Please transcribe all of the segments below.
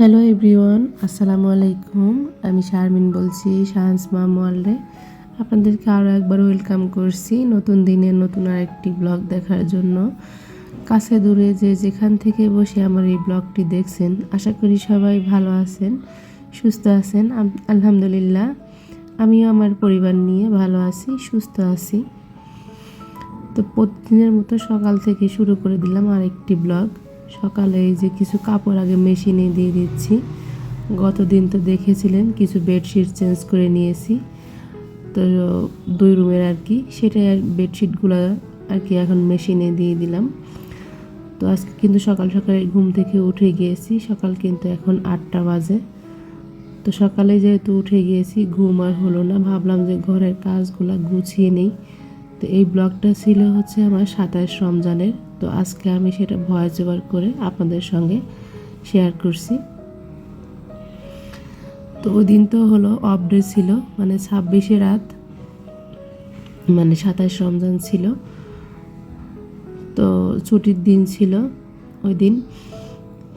Hello everyone আসসালামু আলাইকুম আমি শারমিন বলছি শাহান্স মাম আপনাদেরকে আরও একবার ওয়েলকাম করছি নতুন দিনের নতুন আরেকটি ব্লগ দেখার জন্য। কাছে দূরে যে যেখান থেকে বসে আমার এই ব্লগটি দেখছেন, আশা করি সবাই ভালো আছেন, সুস্থ আছেন। আলহামদুলিল্লাহ, আমিও আমার পরিবার নিয়ে ভালো আছি, সুস্থ আছি। তো প্রতিদিনের মতো সকাল থেকে শুরু করে দিলাম আরেকটি ব্লগ সকালে এই যে কিছু কাপড় আগে মেশিনে দিয়ে দিচ্ছি। গত দিন তো দেখেছিলেন, কিছু বেডশিট চেঞ্জ করে নিয়েছি। তো দুই রুমের আর কি, সেটাই আর বেডশিটগুলো আর কি এখন মেশিনে দিয়ে দিলাম। তো আজকে কিন্তু সকাল সকালে ঘুম থেকে উঠে গিয়েছি, সকাল কিন্তু এখন আটটা বাজে। তো সকালে যেহেতু উঠে গিয়েছি, ঘুম আর হলো না, ভাবলাম যে ঘরের কাজগুলো গুছিয়ে নেই। তো এই ব্লগটা ছিল হচ্ছে আমার সাতাশ রমজানের। তো আজকে আমি সেটা ভয়েস ওভার করে আপনাদের সঙ্গে শেয়ার করছি। তো ওই দিন তো হলো অফ ডে ছিল মানে ছাব্বিশে রাত মানে সাতাশ রমজান ছিল। তো ছুটির দিন ছিল ওই দিন।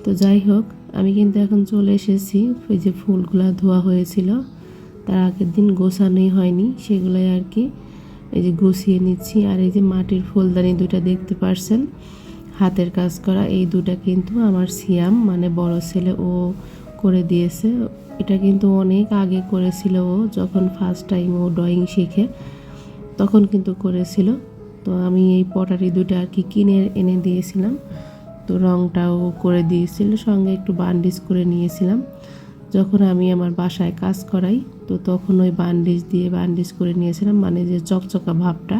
তো যাই হোক, আমি কিন্তু এখন চলে এসেছি, ওই যে ফুলগুলা ধোয়া হয়েছিল, তার আগের দিন গোছানোই হয়নি, সেগুলোই আর কি। এই যে গুছিয়ে নিচ্ছি, আর এই যে মাটির ফুলদানি দুটা দেখতে পারছেন? হাতের কাজ করা, এই দুটা কিন্তু আমার সিয়াম মানে বড় ছেলে ও করে দিয়েছে। এটা কিন্তু অনেক আগে করেছিল ও, যখন ফার্স্ট টাইম ও ড্রয়িং শিখে, তখন কিন্তু করেছিল। তো আমি এই পটারি দুটো আর কি কিনে, এনে দিয়েছিলাম। তো রংটাও করে দিয়েছিল, সঙ্গে একটু বান্ডিজ করে নিয়েছিলাম। যখন আমি আমার বাসায় কাজ করাই, তো তখন ওই বান্ডিজ দিয়ে বান্ডিজ করে নিয়েছিলাম মানে যে চকচকা ভাবটা।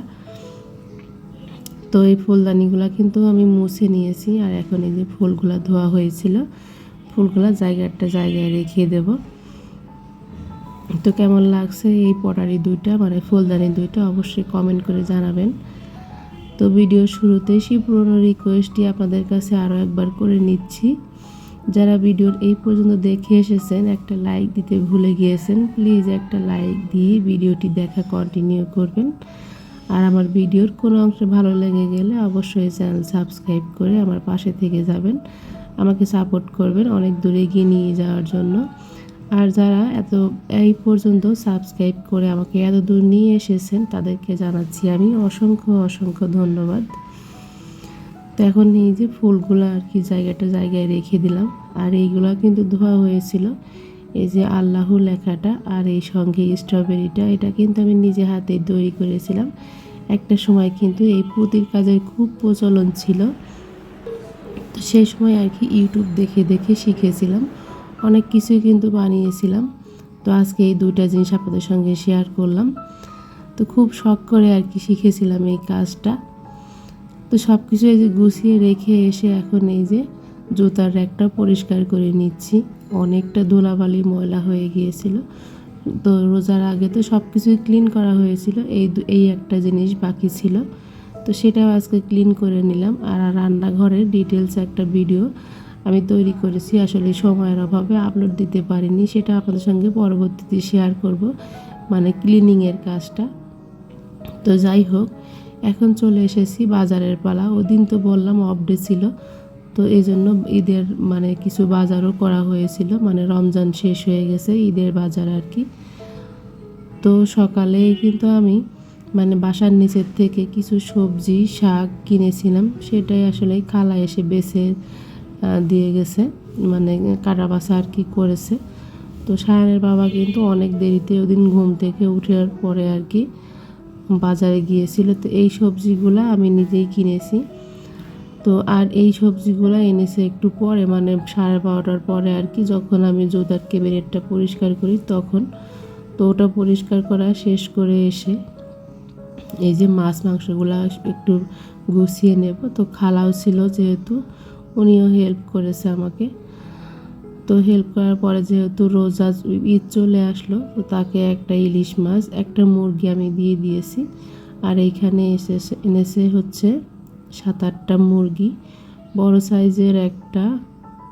তো এই ফুলদানিগুলো কিন্তু আমি মুছে নিয়েছি, আর এখন এই যে ফুলগুলো ধোয়া হয়েছিল, ফুলগুলো জায়গাটা জায়গায় রেখে দেব। তো কেমন লাগছে এই পটারি দুইটা মানে ফুলদানি দুইটা অবশ্যই কমেন্ট করে জানাবেন। তো ভিডিও শুরুতে সেই পুরনো রিকোয়েস্টটি আপনাদের কাছে আরও একবার করে নিচ্ছি। যারা ভিডিওর এই পর্যন্ত দেখে এসেছেন, একটা লাইক দিতে ভুলে গিয়েছেন প্লিজ একটা লাইক দিয়ে ভিডিওটি দেখা কন্টিনিউ করবেন। আর আমার ভিডিওর কোনো অংশে ভালো লেগে গেলে অবশ্যই চ্যানেল সাবস্ক্রাইব করে আমার পাশে থেকে যাবেন, আমাকে সাপোর্ট করবেন অনেক দূরে এগিয়ে নিয়ে যাওয়ার জন্য। আর যারা এত, এই পর্যন্ত সাবস্ক্রাইব করে আমাকে এত দূর নিয়ে এসেছেন, তাদেরকে জানাচ্ছি আমি অসংখ্য অসংখ্য ধন্যবাদ। তো এখন এই যে ফুলগুলো আর কি জায়গাটা জায়গায় রেখে দিলাম। আর এইগুলো কিন্তু ধোয়া হয়েছিল। এই যে আল্লাহ লেখাটা আর এই সঙ্গে স্ট্রবেরিটা এটা কিন্তু আমি নিজে হাতে তৈরি করেছিলাম। একটা সময় কিন্তু এই পুঁতির কাজের খুব প্রচলন ছিল। তো সেই সময় আর কি ইউটিউব দেখে দেখে শিখেছিলাম। অনেক কিছুই কিন্তু বানিয়েছিলাম। তো আজকে এই দুইটা জিনিস আপনাদের সঙ্গে শেয়ার করলাম। তো খুব শখ করে আর কি শিখেছিলাম এই কাজটা। তো সব কিছু এই যে গুছিয়ে রেখে এসে এখন এই যে জুতার র্যাকটা পরিষ্কার করে নিচ্ছি। অনেকটা ধুলাবালি ময়লা হয়ে গিয়েছিল। তো রোজার আগে তো সব কিছুই ক্লিন করা হয়েছিল। এই এই একটা জিনিস বাকি ছিল। তো সেটাও আজকে ক্লিন করে নিলাম। আর রান্নাঘরের ডিটেলস একটা ভিডিও আমি তৈরি করেছি। আসলে সময়ের অভাবে আপলোড দিতে পারিনি। সেটা আপনাদের সঙ্গে পরবর্তীতে শেয়ার করব। মানে ক্লিনিংয়ের কাজটা। তো যাই হোক এখন চলে এসেছি বাজারের পালা। ওদিন তো বললাম অফ ডে ছিল, তো এই জন্য ঈদের মানে কিছু বাজারও করা হয়েছিল মানে রমজান শেষ হয়ে গেছে ঈদের বাজার আর কি। তো সকালে কিন্তু আমি মানে বাসার নিচের থেকে কিছু সবজি, শাক কিনেছিলাম, সেটাই আসলে খালা এসে বেছে দিয়ে গেছে মানে কাটা বাছা আর কি করেছে। তো সায়নের বাবা কিন্তু অনেক দেরিতে ওদিন ঘুম থেকে উঠার পরে আর কি বাজারে গিয়েছিল, তো এই সবজিগুলো আমি নিজেই কিনেছি। তো আর এই সবজিগুলো এনেছে একটু পরে মানে সাড়ে বারোটার পরে আর কি, যখন আমি জোদার ক্যাবিনেটটা পরিষ্কার করি তখন। তো ওটা পরিষ্কার করা শেষ করে এসে এই যে মাছ মাংসগুলো একটু গুছিয়ে নেব। তো খালাও ছিল যেহেতু, উনিও হেল্প করেছে আমাকে। তো হেল্প করার পরে যেহেতু রোজা ঈদ চলে আসলো, তো তাকে একটা ইলিশ মাছ, একটা মুরগি আমি দিয়ে দিয়েছি। আর এইখানে এসে এনেছে হচ্ছে সাত আটটা মুরগি। বড় সাইজের একটা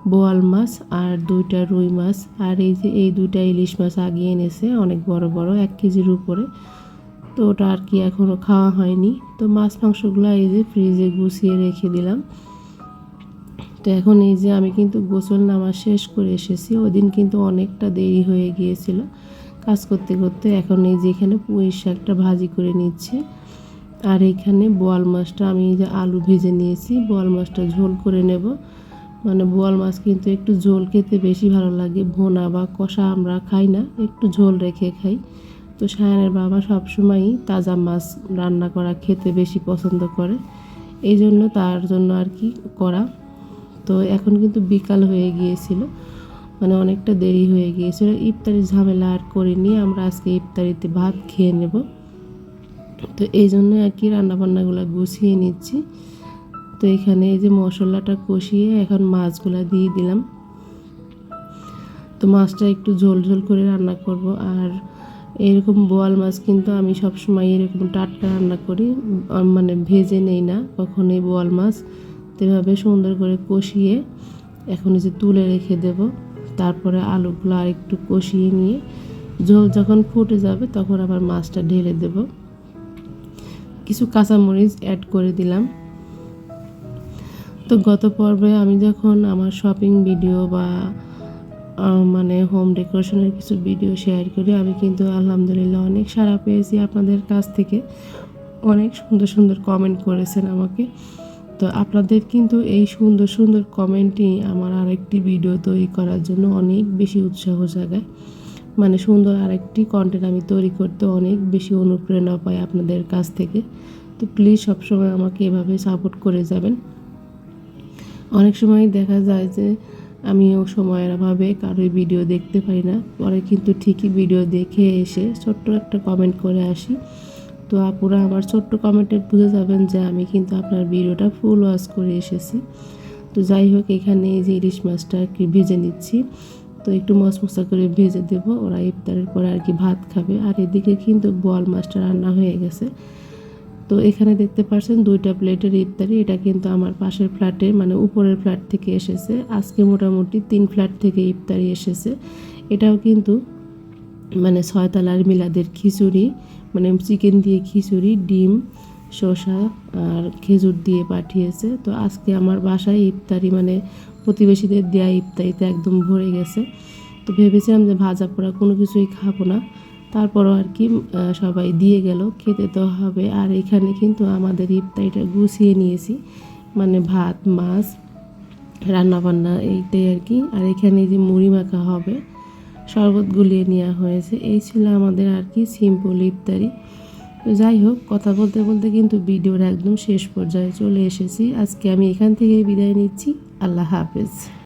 বোয়াল মাছ আর দুইটা রুই মাছ। আর এই যে, এই দুইটা ইলিশ মাছ আগে এনেছে, অনেক বড় বড়, এক কেজির উপরে। তো ওটা আর কি এখনও খাওয়া হয়নি। তো মাছ মাংসগুলো এই যে ফ্রিজে গুছিয়ে রেখে দিলাম। তো এখন এই যে আমি কিন্তু গোসল নামা শেষ করে এসেছি ওই দিন কিন্তু অনেকটা দেরি হয়ে গিয়েছিল কাজ করতে করতে। এখন এই যে এখানে পুঁই শাকটা ভাজি করে নিচ্ছি, আর এখানে বোয়াল মাছটা আমি যে আলু ভেজে নিয়েছি। বোয়াল মাছটা ঝোল করে নেব। মানে বোয়াল মাছ কিন্তু একটু ঝোল খেতে বেশি ভালো লাগে, ভোনা বা কষা আমরা খাই না, একটু ঝোল রেখে খাই। তো সায়নের বাবা সবসময়ই তাজা মাছ রান্না করা খেতে বেশি পছন্দ করে, এই জন্য তার জন্য আর কি করা। তো এখন কিন্তু বিকাল হয়ে গিয়েছিল মানে অনেকটা দেরি হয়ে গিয়েছিল। ইফতারির ঝামেলা আর করিনি, আমরা আজকে ইফতারিতে ভাত খেয়ে নেব। তো এই জন্য আর কি রান্নাবান্নাগুলো গুছিয়ে নিচ্ছি। তো এখানে এই যে মশলাটা কষিয়ে এখন মাছগুলো দিয়ে দিলাম। তো মাছটা একটু ঝোল ঝোল করে রান্না করব, আর এরকম বোয়াল মাছ কিন্তু আমি সবসময় এরকম টাটকা রান্না করি মানে ভেজে নেই না কখনোই বোয়াল মাছ। এভাবে সুন্দর করে কষিয়ে এখন যে তুলে রেখে দেব। তারপরে আলুগুলো আর একটু কষিয়ে নিয়ে ঝোল যখন ফুটে যাবে তখন আবার মাছটা ঢেলে দেব। কিছু কাঁচামরিচ অ্যাড করে দিলাম। তো গত পর্বে আমি যখন আমার শপিং ভিডিও বা মানে হোম ডেকোরেশনের কিছু ভিডিও শেয়ার করি, আমি কিন্তু আলহামদুলিল্লাহ অনেক সাড়া পেয়েছি আপনাদের কাছ থেকে। অনেক সুন্দর সুন্দর কমেন্ট করেছেন আমাকে। তো আপনাদের কিন্তু এই সুন্দর সুন্দর কমেন্টই আমার আরেকটি ভিডিও তৈরি করার জন্য অনেক বেশি উৎসাহ জাগায়। মানে সুন্দর আরেকটি কন্টেন্ট আমি তৈরি করতে অনেক বেশি অনুপ্রেরণা পাই আপনাদের কাছ থেকে। তো প্লিজ সবসময় আমাকে এভাবে সাপোর্ট করে যাবেন। অনেক সময় দেখা যায় যে আমিও সময়ের অভাবে কারোর ভিডিও দেখতে পারি না। পরে কিন্তু ঠিকই ভিডিও দেখে এসে ছোট্ট একটা কমেন্ট করে আসি। তো আপুরা আমার ছোট্ট কমেন্টে বুঝে যাবেন যে আমি কিন্তু আপনার ভিডিওটা ফুল ওয়াশ করে এসেছি। তো যাই হোক, এখানে এই যে ইলিশ মাছটা আর কি ভেজে নিচ্ছি। তো একটু মশমশা করে ভেজে দেব, ওরা ইফতারের পরে আর কি ভাত খাবে। আর এদিকে কিন্তু বোয়াল মাছটা রান্না হয়ে গেছে। তো এখানে দেখতে পাচ্ছেন দুইটা প্লেটের ইফতারি, এটা কিন্তু আমার পাশের ফ্ল্যাটে মানে উপরের ফ্ল্যাট থেকে এসেছে। আজকে মোটামুটি তিন ফ্ল্যাট থেকে ইফতারি এসেছে। এটাও কিন্তু মানে ছয়তলার মিলাদের খিচুড়ি মানে চিকেন দিয়ে খিচুড়ি, ডিম, শসা আর খেজুর দিয়ে পাঠিয়েছে। তো আজকে আমার বাসায় ইফতারি মানে প্রতিবেশীদের দেয়া ইফতারিতে একদম ভরে গেছে। তো ভেবেছিলাম যে ভাজা পোড়া কোনো কিছুই খাব না। তারপরও আর কি সবাই দিয়ে গেল, খেতে তো হবে। আর এখানে কিন্তু আমাদের ইফতারিটা গুছিয়ে নিয়েছি। মানে ভাত, মাছ, রান্নাবান্না এইটাই আর কি। আর এখানে যে মুড়ি মাখা হবে শরবত গুলিয়ে নেওয়া হয়েছে। এই ছিল আমাদের আর কি সিম্পল ইফতারি। তো যাই হোক, কথা বলতে বলতে কিন্তু ভিডিওর একদম শেষ পর্যায়ে চলে এসেছি। আজকে আমি এখান থেকে বিদায় নিচ্ছি। আল্লাহ হাফেজ।